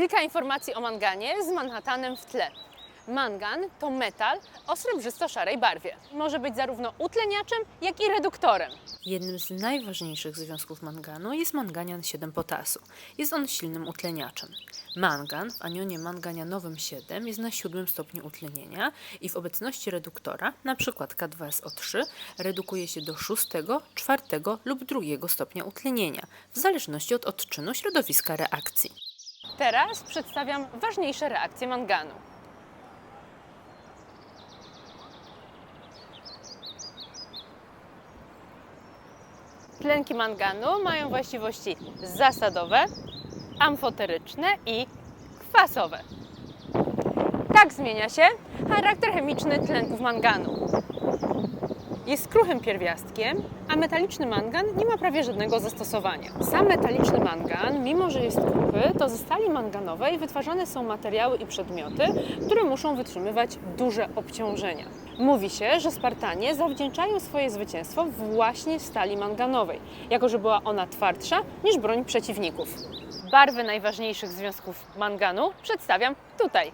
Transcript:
Kilka informacji o manganie z Manhattanem w tle. Mangan to metal o srebrzysto-szarej barwie. Może być zarówno utleniaczem, jak i reduktorem. Jednym z najważniejszych związków manganu jest manganian 7 potasu. Jest on silnym utleniaczem. Mangan w anionie manganianowym 7 jest na siódmym stopniu utlenienia i w obecności reduktora, np. K2SO3, redukuje się do szóstego, czwartego lub drugiego stopnia utlenienia, w zależności od odczynu środowiska reakcji. Teraz przedstawiam ważniejsze reakcje manganu. Tlenki manganu mają właściwości zasadowe, amfoteryczne i kwasowe. Tak zmienia się charakter chemiczny tlenków manganu. Jest kruchym pierwiastkiem, a metaliczny mangan nie ma prawie żadnego zastosowania. Sam metaliczny mangan, mimo że jest kruchy, to ze stali manganowej wytwarzane są materiały i przedmioty, które muszą wytrzymywać duże obciążenia. Mówi się, że Spartanie zawdzięczają swoje zwycięstwo właśnie stali manganowej, jako że była ona twardsza niż broń przeciwników. Barwy najważniejszych związków manganu przedstawiam tutaj.